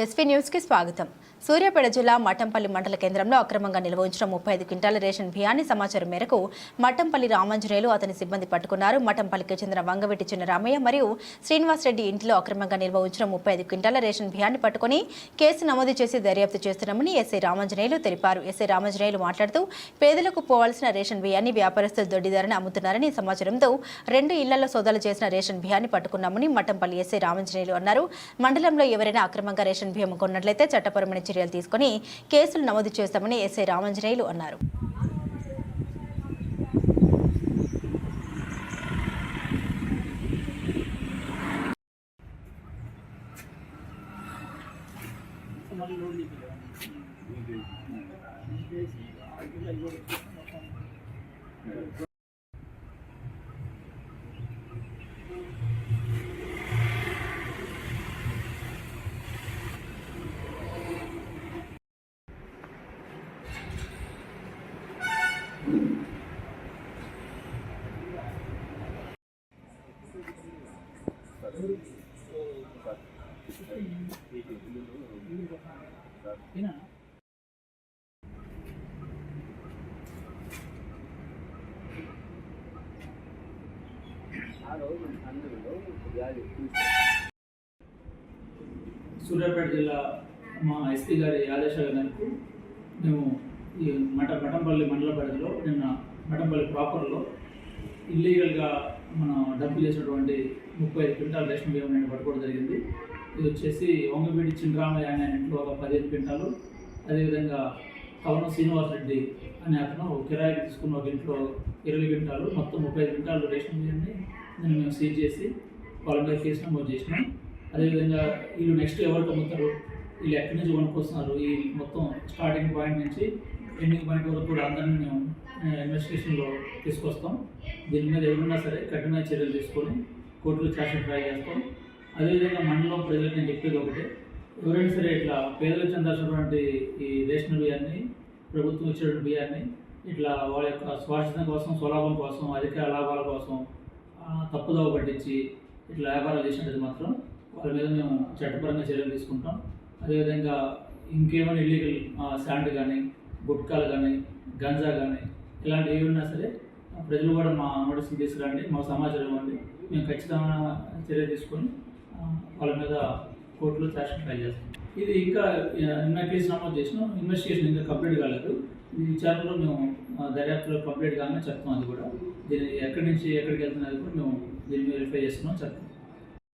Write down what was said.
SP న్యూస్కి స్వాగతం. సూర్యాపేట జిల్లా మఠంపల్లి మండల కేంద్రంలో అక్రమంగా నిల్వ ఉంచిన ముప్పై ఐదు క్వింటాల రేషన్ బియ్యాన్ని సమాచారం మేరకు మఠంపల్లి రామాంజనేయులు అతని సిబ్బంది పట్టుకున్నారు. మఠంపల్లికి చెందిన వంగవెట్టి చిన్న రామయ్య మరియు శ్రీనివాస్ రెడ్డి ఇంటిలో అక్రమంగా నిల్వ ఉంచిన ముప్పై ఐదు క్వింటాల రేషన్ బియ్యాన్ని పట్టుకుని కేసు నమోదు చేసి దర్యాప్తు చేస్తున్నామని ఎస్ఐ రామాంజనేయులు తెలిపారు. ఎస్ఐ రామాంజనేయులు మాట్లాడుతూ పేదలకు పోవాల్సిన రేషన్ బియ్యాన్ని వ్యాపారస్తులు దొడ్డి ధరని అమ్ముతున్నారని సమాచారంతో రెండు ఇళ్ళలో సోదాలు చేసిన రేషన్ బియ్యాన్ని పట్టుకున్నామని మఠంపల్లి ఎస్ఐ రామాంజనేయులు అన్నారు. మండలంలో ఎవరైనా అక్రమంగా రేషన్ బియ్యం కొన్నట్లయితే చట్టపరమైన చర్యలు తీసుకుని కేసులు నమోదు చేస్తామని ఎస్ఐ రామంజనేయులు అన్నారు. సూర్యాపేట జిల్లా మా ఎస్పీ గారి ఆదేశాల మేరకు మేము ఈ మట మఠంపల్లి మండల పరిధిలో నిన్న మఠంపల్లి ప్రాపర్లో ఇల్లీగల్గా మన డబ్బులు చేసినటువంటి ముప్పై ఐదు క్వింటాల రేషన్ బియ్యం నేను పట్టుకోవడం జరిగింది. ఇది వచ్చేసి వంగబీడి చింద్రామయ్య అనే ఇంట్లో ఒక పదిహేను క్వింటాలు. అదేవిధంగా కవన శ్రీనివాస్ రెడ్డి అనే అతను కిరాయికి తీసుకున్న ఒక ఇంట్లో ఇరవై క్వింటాలు. మొత్తం ముప్పై ఐదు క్వింటాలు రేషన్ బియ్యాన్ని నేను మేము సీజ్ చేసి వాళ్ళ మీద కేసు నమోదు చేసినాం. అదేవిధంగా వీళ్ళు నెక్స్ట్ ఎవరికి అమ్ముతారు వీళ్ళు ఎక్కడి నుంచి కొనుక్కొస్తున్నారు? ఈ మొత్తం స్టార్టింగ్ పాయింట్ నుంచి ఎండింగ్ పాయింట్ వరకు కూడా అందరినీ మేము ఇన్వెస్టిగేషన్లో తీసుకొస్తాం. దీని మీద ఎవరున్నా సరే కఠినమైన చర్యలు తీసుకొని కోర్టులో ఛార్జ్షీట్ ట్రై చేస్తాం. అదేవిధంగా మండలం ప్రజలకు నేను చెప్పేది ఒకటే. ఎవరైనా సరే ఇట్లా పేదలకు చెందాల్సినటువంటి ఈ రేషన్ బియ్యాన్ని ప్రభుత్వం ఇచ్చేటువంటి బియ్యాన్ని ఇట్లా వాళ్ళ యొక్క స్వార్థం కోసం స్వలాభం కోసం అధిక లాభాల కోసం తప్పుదోవ పట్టించి ఇట్లా వ్యాపారాలు చేసినట్టు మాత్రం వాళ్ళ మీద మేము చట్టపరంగా చర్యలు తీసుకుంటాం. అదేవిధంగా ఇంకేమైనా ఇల్లీగల్ శాండ్ కానీ గుట్కాలు కానీ గంజా కానీ ఇలాంటివి ఉన్నా సరే ప్రజలు కూడా మా నోటీసులు తీసుకురండి మా సమాచారం ఇవ్వండి. మేము ఖచ్చితమైన చర్య తీసుకొని వాళ్ళ మీద కోర్టులో ఛార్జ్ ట్రై చేస్తాం. ఇది ఇంకా నిన్న కేసు నమోదు చేసినాం. ఇన్వెస్టిగేషన్ ఇంకా కంప్లీట్ కాలేదు. ఈ విచారణలో మేము దర్యాప్తులో కంప్లీట్ కాగానే చెప్తాం అది కూడా. దీన్ని ఎక్కడి నుంచి ఎక్కడికి వెళ్తున్నది కూడా మేము దీన్ని వెరిఫై చేస్తున్నాం చెప్తాం.